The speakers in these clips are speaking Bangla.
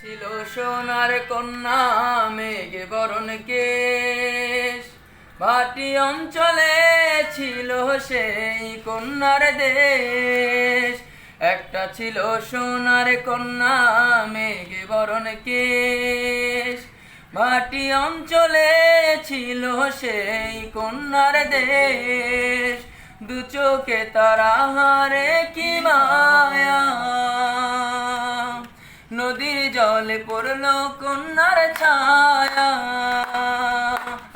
ছিল সোনার কন্যা, মেঘে বরণ কেশ। ভাটি অঞ্চলে ছিল সেই কন্যার দেশ। একটা ছিল সোনার কন্যা, মেঘে বরণ কেশ। ভাটি অঞ্চলে ছিল সেই কন্যার দেশ। দু চোখে তারা হারে কি পড়ল কন্যার ছায়া।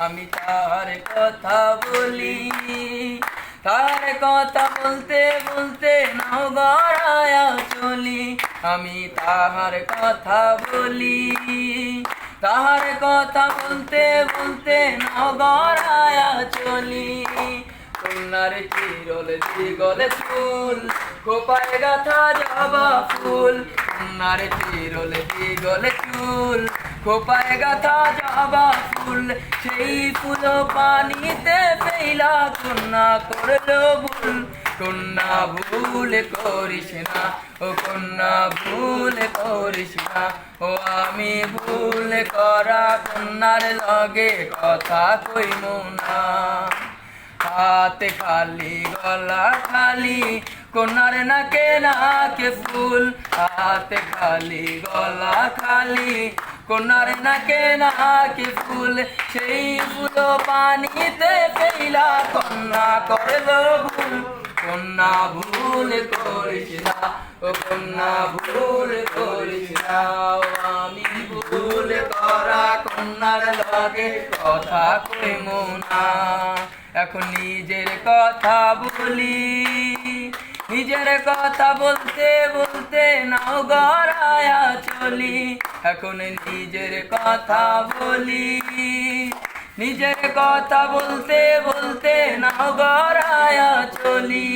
আমি তার কথা বলি, তার কথা বলতে বলতে নাও গড়ায়া চলি। আমি তাহার কথা বলি, তাহার কথা বলতে বলতে নাও গড়ায়া চলি। কন্যার চিরল দিগলে চুল, কোপায় গাথা জবা ফুল কন্যার চিরল দিগলে চুল কোপায় গাথা জবা ফুল, সেই ফুল পানিতে ফেলা কন্যা করল ভুল। কন্যা ভুল করিস না, ও কন্যা ভুল করিস না, ও আমি ভুল করা কন্যার লগে কথা কইমু না। হাতে খালি, গলা খালি কোনার নাকে নাকে ফুল, হাতে খালি, গলা খালি। কোনার নাকে নাকে ফুল, সেই ফুল পানিতে ফেলা কন্যা করল ভুল। কন্যা ভুল করিস না, ও কন্যা ভুল করিস না আমি ভুল করা কন্যার লগে কথা কইমু না। এখন নিজের কথা বলি। নিজের কথা বলতে বলতে নাও গড়ায়া চলি। এখন নিজের কথা বলি। নিজের কথা বলতে বলতে নাও গড়ায়া চলি।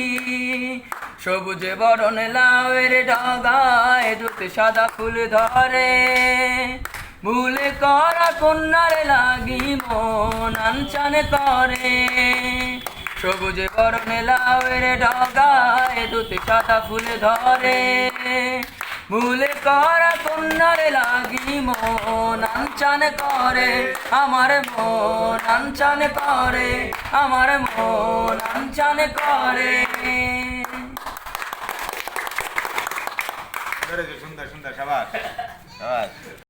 সবুজে বরণ লাউয়ের ডগায় দুতে সাদা ফুল ধরে। ভুলে করা কন্যার লাগি মন আনচান করে। সবুজে বরণে লাউয়ের ডগায় দুতে সাদা ফুলে ধরে। ভুলে করা কন্যার লাগি মন আনচান করে, আমার মন আনচান করে, আমার মন আনচান করে। সুন্দর সুন্দর, সাবাস সাবাস।